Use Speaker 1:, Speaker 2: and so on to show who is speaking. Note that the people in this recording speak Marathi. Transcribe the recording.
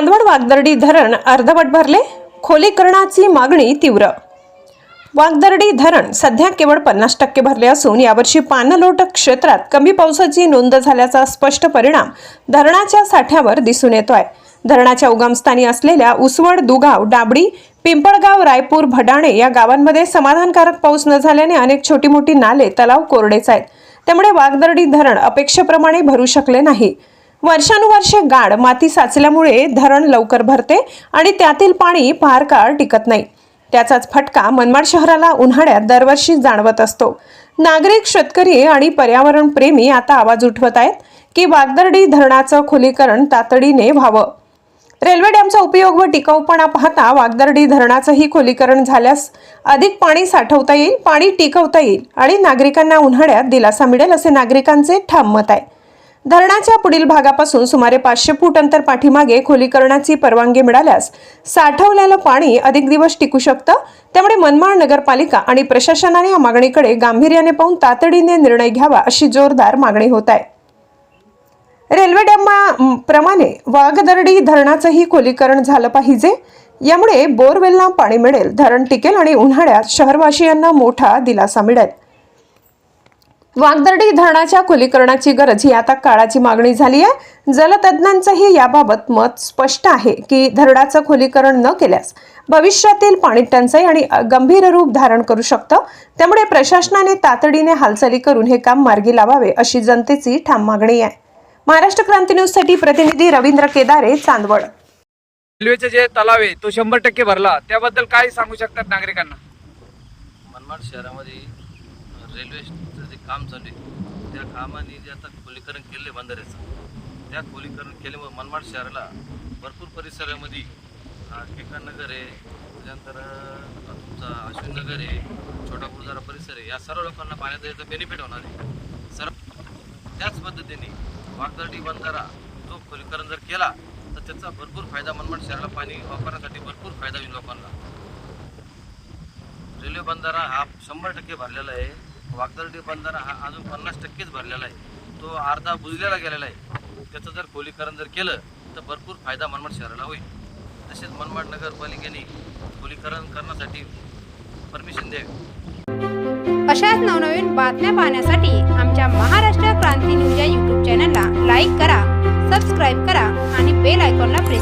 Speaker 1: चांदवड वागदर्डी धरण अर्धवट भरले खोलीकरणाची मागणी तीव्र. वागदर्डी धरण सध्या केवळ पन्नास टक्के भरले असून यावर्षी पाणलोट क्षेत्रात कमी पावसाची नोंद झाल्याचा स्पष्ट परिणाम धरणाच्या साठ्यावर दिसून येतो आहे धरणाच्या उगमस्थानी असलेल्या उसवड दुगाव डाबडी पिंपळगाव रायपूर भडाणे या गावांमध्ये समाधानकारक पाऊस न झाल्याने अनेक छोटी मोठी नाले तलाव कोरडेच आहेत. त्यामुळे वागदर्डी धरण अपेक्षेप्रमाणे भरू शकले नाही. वर्षानुवर्षे गाड माती साचल्यामुळे धरण लवकर भरते आणि त्यातील पाणी फार काळ टिकत नाही. त्याचाच फटका मनमाड शहराला उन्हाळ्यात दरवर्षी जाणवत असतो. नागरिक शेतकरी आणि पर्यावरण प्रेमी आता आवाज उठवत आहेत की वागदर्डी धरणाचं खुलीकरण तातडीने व्हावं. रेल्वे डॅमचा उपयोग व टिकाऊपणा पाहता वागदर्डी धरणाचंही खोलीकरण झाल्यास अधिक पाणी साठवता येईल पाणी टिकवता येईल आणि नागरिकांना उन्हाळ्यात दिलासा मिळेल असे नागरिकांचे ठाम मत आहे. धरणाच्या पुढील भागापासून सुमारे पाचशे फूट अंतर पाठीमागे खोलीकरणाची परवानगी मिळाल्यास साठवलेलं पाणी अधिक दिवस टिकू शकतं. त्यामुळे मनमाड नगरपालिका आणि प्रशासनाने या मागणीकडे गांभीर्याने पाहून तातडीने निर्णय घ्यावा अशी जोरदार मागणी होत आहे. रेल्वे डॅम प्रमाणे वाघदर्डी धरणाचंही खोलीकरण झालं पाहिजे. यामुळे बोरवेलला पाणी मिळेल धरण टिकेल आणि उन्हाळ्यात शहरवासियांना मोठा दिलासा मिळेल. वागदर्डी धरणाच्या खोलीकरणाची गरज ही आता काळाची मागणी झाली आहे. जलतज्ञांचंही याबाबत मत स्पष्ट आहे की धरणाचं खोलीकरण न केल्यास भविष्यातील पाणी टंचाई आणि गंभीर रूप धारण करू शकतं. त्यामुळे प्रशासनाने तातडीने हालचाली करून हे काम मार्गी लावावे अशी जनतेची ठाम मागणी आहे. महाराष्ट्र क्रांती न्यूजसाठी प्रतिनिधी रवींद्र केदारे चांदवड.
Speaker 2: रेल्वेचे जे तलाव आहे तो शंभर टक्के भरला. त्याबद्दल काय सांगू शकतात नागरिकांना?
Speaker 3: मनमाड शहरामध्ये रेल्वेचं जे काम चालू आहे त्या कामाने जे आता खोलीकरण केले बंधाऱ्याचं त्या खोलीकरण केल्यामुळे मनमाड शहराला भरपूर परिसरामध्ये केकान नगर आहे त्याच्यानंतर तुमचा अश्विन नगर आहे छोटा गुरुद्वारा परिसर आहे या सर्व लोकांना पाण्याचा याचा बेनिफिट होणार आहे. सर्व त्याच पद्धतीने वागदर्डी बंधारा जो खोलीकरण जर केला तर त्याचा भरपूर फायदा मनमाड शहराला पाणी वापरण्यासाठी भरपूर फायदा होईल लोकांना. रेल्वे बंधारा हा शंभर टक्के भरलेला आहे. वागदर्डी बंधारा हा अजून पन्नास टक्केच भरलेला आहे. तो अर्धा बुजलेला गेलेला आहे. त्याचं जर खोलीकरण जर केलं तर भरपूर फायदा मनमाड शहराला होईल. तसेच मनमाड नगरपालिकेने खोलीकरण करण्यासाठी परमिशन द्यावी.
Speaker 4: अशाच नवनवीन बातम्या पाहण्यासाठी आमच्या महाराष्ट्र क्रांती न्यूज या यूट्यूब चॅनलला लाईक करा सबस्क्राईब करा आणि बेल आयकॉनला प्रेस